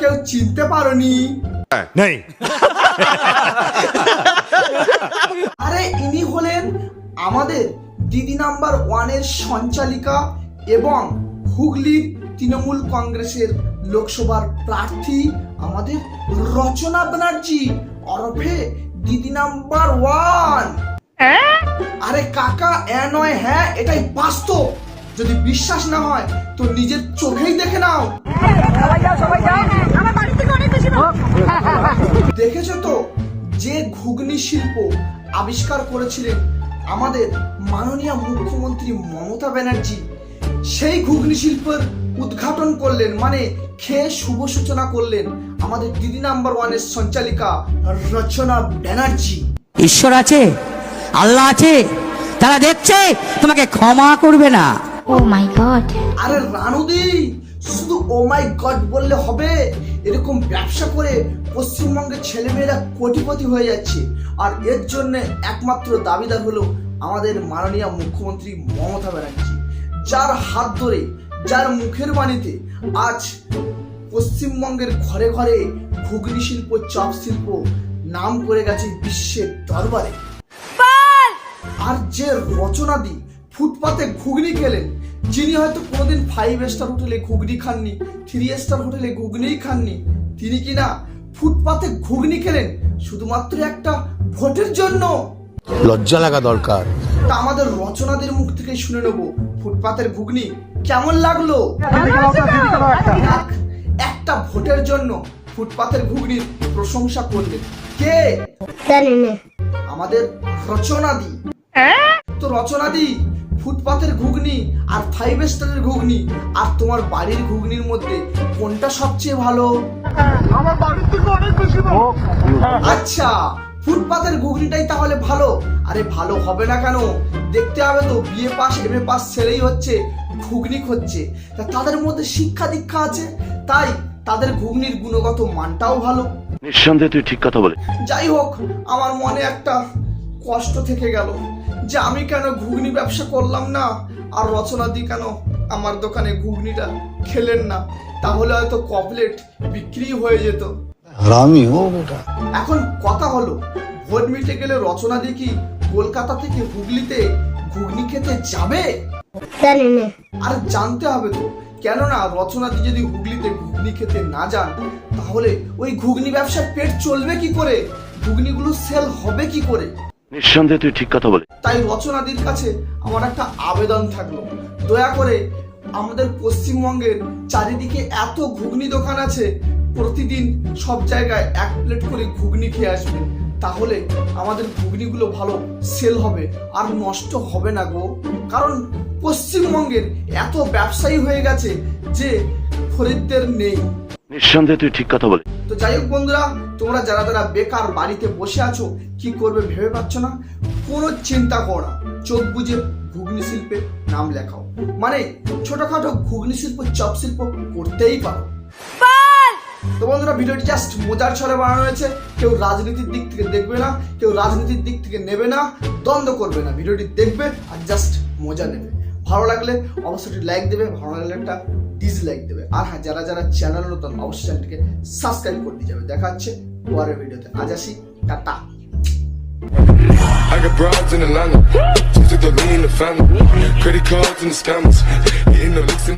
কেউ চিনতে পারোনি। नहीं আরে ইনি হলেন আমাদের দিদি নাম্বার ওয়ানের সঞ্চালিকা এবং হুগলির তৃণমূল কংগ্রেসের লোকসভার প্রার্থী আমাদের রচনা ব্যানার্জি অরফে দিদি নাম্বার ওয়ান। আরে কাকা এ নয় হ্যাঁ এটাই বাস্তব। যদি বিশ্বাস না হয় তো নিজের চোখেই দেখে নাও। দেখেছ তো? যে ঘুগনি শিল্প আবিষ্কার করেছিলেন আমাদের মাননীয় মুখ্যমন্ত্রী মমতা ব্যানার্জি সেই ঘুগনি শিল্পের উদ্ঘাটন করলেন মানে খেয়ে শুভ সূচনা করলেন আমাদের দিদি নাম্বার ওয়ানের সঞ্চালিকা রচনা ব্যানার্জি। ঈশ্বর আছে আল্লাহ আছে তারা দেখছে তোমাকে ক্ষমা করবে না। Oh my god. আরে রানুদি শুধু ও মাই গড বললে হবে? এরকম ব্যবসা করে পশ্চিমবঙ্গের ছেলেমেয়েরা কোটিপতি হয়ে যাচ্ছে। আর এর জন্য একমাত্র দাবিদার হলো আমাদের মাননীয় মুখ্যমন্ত্রী মমতা ব্যানার্জি। যার হাত ধরে যার মুখের বাণীতে আজ পশ্চিমবঙ্গের ঘরে ঘরে ঘুগনি শিল্প চপ শিল্প নাম করে গেছে বিশ্বের দরবারে। আর যে রচনাদি ফুটপাতে ঘুগনি খেলেন। যিনি হয়তো কোনোদিন ফাইভ স্টার হোটেলে ঘুগনি খাননি থ্রি স্টার হোটেলে ঘুগনিই খাননি তিনি কিনা ফুটপাতে ঘুগনি খেলেন শুধুমাত্র একটা ভোটের জন্য? লজ্জা লাগা দরকার। তা আমাদের রচনাদের মুখ থেকে শুনে নেব। ফুটপাতের ঘুগনি কেমন লাগল? একটা ভোটের জন্য ফুটপাতের ঘুগনির প্রশংসা করলেন। কে? আমাদের রচনাদি। তো রচনাদি ফুটপাতের ঘুগনি আর ফাইভ স্টারের ঘুগনি। আর তোমার বাড়ির ঘুগনির মধ্যে কোনটা সবচেয়ে ভালো? আচ্ছা ফুটপাতের ঘুগনিটাই তাহলে ভালো? আরে ভালো হবে না কেন? দেখতে হবে তো বিএ পাস এম এ পাস ছেলেই হচ্ছে ঘুগনি হচ্ছে তা তাদের মধ্যে শিক্ষা দীক্ষা আছে? তাই তাদের ঘুগনির গুণগত মানটাও ভালো। নিঃসন্দেহে তুই ঠিক কথা বলে যাই হোক আমার মনে একটা কষ্ট থেকে গেল। যে আমি কেন ঘুগনি ব্যবসা করলাম না? আর রচনা দি কেন? আমার দোকানে ঘুগনিটা খেলেন না। তাহলে হয়তো কপলেট বিক্রি হয়ে যেত। এখন কথা হলো ভোট মিটে গেলে রচনা দি কি কলকাতা থেকে হুগলিতে ঘুগনি খেতে যাবে? আর জানতে হবে তো কেননা রচনা দি যদি হুগলিতে ঘুগনি খেতে না যান তাহলে ওই ঘুগনি ব্যবসার পেট চলবে কি করে? ঘুগনিগুলো সেল হবে কি করে? নিঃসন্দেহে তুই ঠিক কথা বলে তাই রচনাদির কাছে আমার একটা আবেদন থাকল। দয়া করে আমাদের পশ্চিমবঙ্গের চারিদিকে এত ঘুগনি দোকান আছে, প্রতিদিন সব জায়গায় এক প্লেট করে ঘুগনি খেয়ে আসবেন। তাহলে আমাদের ঘুগনিগুলো ভালো সেল হবে, আর নষ্ট হবে না গো। কারণ পশ্চিমবঙ্গের এত ব্যবসায়ী হয়ে গেছে যে খরিদ্দের নেই। নিঃসন্দেহে তুই ঠিক কথা বলে তো যাই হোক বন্ধুরা তোমরা যারা যারা বেকার বাড়িতে বসে আছো কি করবে ভেবে পাচ্ছ না? কোনো চিন্তা করো না। চোখ বুঝে ঘুগনি শিল্পে নাম লেখাও। মানে ছোটখাটো ঘুগনি শিল্প চপ শিল্প করতেই পারো। তো বন্ধুরা ভিডিওটি জাস্ট মজার ছলে বানানো হয়েছে। কেউ রাজনীতির দিক থেকে দেখবে না কেউ রাজনীতির দিক থেকে নেবে না দ্বন্দ্ব করবে না। ভিডিওটি দেখবে আর জাস্ট মজা নেবে। ভালো লাগলে অবশ্যই লাইক দেবে ভালো লাগলে একটা ডিসলাইক দেবে আর হ্যাঁ যারা যারা চ্যানেল নতুন অবশ্যই চ্যানেলটিকে সাবস্ক্রাইব করে দিয়ে যাবে দেখা হচ্ছে পরের ভিডিওতে আজ আসি tata I got broads in Atlanta. Just took the lean the family. Credit cards and the scammers. Hitting the licks